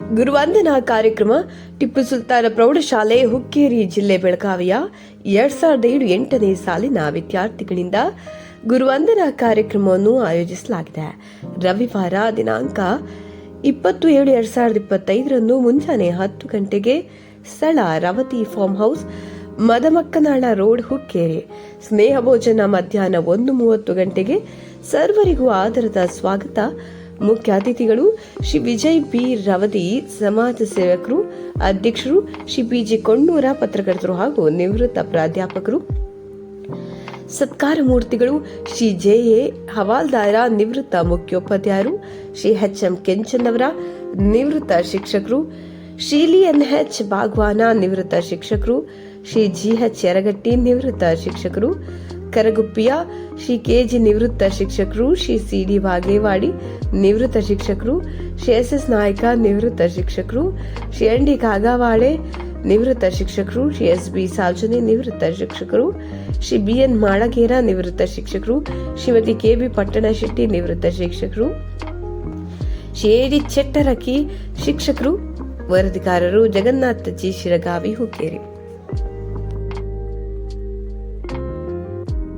ಗುರುವಂದನಾ ಕಾರ್ಯಕ್ರಮ ಟಿಪ್ಪು ಸುಲ್ತಾನ ಪ್ರೌಢಶಾಲೆ ಹುಕ್ಕೇರಿ ಜಿಲ್ಲೆ ಬೆಳಗಾವಿಯ ಎರಡ್ ಸಾವಿರದ ಏಳು ಎಂಟನೇ ಸಾಲಿನ ವಿದ್ಯಾರ್ಥಿಗಳಿಂದ ಗುರುವಂದನಾ ಕಾರ್ಯಕ್ರಮವನ್ನು ಆಯೋಜಿಸಲಾಗಿದೆ. ರವಿವಾರ ದಿನಾಂಕ ಇಪ್ಪತ್ತು ಏಳು ಎರಡ್ ಸಾವಿರದ ಇಪ್ಪತ್ತೈದರಂದು ಮುಂಜಾನೆ ಹತ್ತು ಗಂಟೆಗೆ ಸ್ಥಳ ರವತಿ farm house, Madamakkanal road, Hukkeri. ಸ್ನೇಹ ಭೋಜನ ಮಧ್ಯಾಹ್ನ ಒಂದು ಮೂವತ್ತು ಗಂಟೆಗೆ ಸರ್ವರಿಗೂ ಆಧಾರದ ಸ್ವಾಗತ. ಮುಖ್ಯ ಅತಿಥಿಗಳು ಶ್ರೀ ವಿಜಯ್ ಬಿ. ರವದಿ, ಸಮಾಜ ಸೇವಕರು, ಅಧ್ಯಕ್ಷರು, ಶ್ರೀ ಪಿ. ಜಿ. ಕೊಂಡೂರ ಪತ್ರಕರ್ತರು ಹಾಗೂ ನಿವೃತ್ತ ಪ್ರಾಧ್ಯಾಪಕರು. ಸತ್ಕಾರ ಮೂರ್ತಿಗಳು ಶ್ರೀ ಜೆ. ಎ. ಹವಾಲ್ದಾರ, ನಿವೃತ್ತ ಮುಖ್ಯೋಪಾಧ್ಯಾಯರು, ಶ್ರೀ ಎಚ್. ಎಂ. ಕೆಂಚನ್ನವರ, ನಿವೃತ್ತ ಶಿಕ್ಷಕರು ಶ್ರೀಲಿ ಎನ್. ಎಚ್. ಬಾಗ್ವಾನ, ನಿವೃತ್ತ ಶಿಕ್ಷಕರು, ಶ್ರೀ ಜಿ. ಎಚ್. ಯರಗಟ್ಟಿ, ನಿವೃತ್ತ ಶಿಕ್ಷಕರು ಕರಗುಪ್ಪಿಯ ಶ್ರೀ ಕೆಜಿ ನಿವೃತ್ತ ಶಿಕ್ಷಕರು ಶ್ರೀ ಸಿ ಡಿ ಬಾಗೇವಾಡಿ, ನಿವೃತ್ತ ಶಿಕ್ಷಕರು, ಶ್ರೀ ಎಸ್ ಎಸ್ ನಾಯ್ಕ, ನಿವೃತ್ತ ಶಿಕ್ಷಕರು, ಶ್ರೀ ಎನ್ ಡಿ ನಿವೃತ್ತ ಶಿಕ್ಷಕರು, ಶ್ರೀ ಎಸ್ ಬಿ ಸಾಲ್ಚನಿ ನಿವೃತ್ತ ಶಿಕ್ಷಕರು, ಶ್ರೀ ಬಿ ಎನ್ ಮಾಳಗೇರ, ನಿವೃತ್ತ ಶಿಕ್ಷಕರು, ಶ್ರೀಮತಿ ಕೆ ಬಿ ಪಟ್ಟಣ ಶೆಟ್ಟಿ ನಿವೃತ್ತ ಶಿಕ್ಷಕರು, ಶ್ರೀ ಎ ಚೆಟ್ಟರಕಿ ಶಿಕ್ಷಕರು, ವರದಿಗಾರರು ಜಗನ್ನಾಥ ಜಿ ಶಿರಗಾವಿ ಹುಕ್ಕೇರಿ.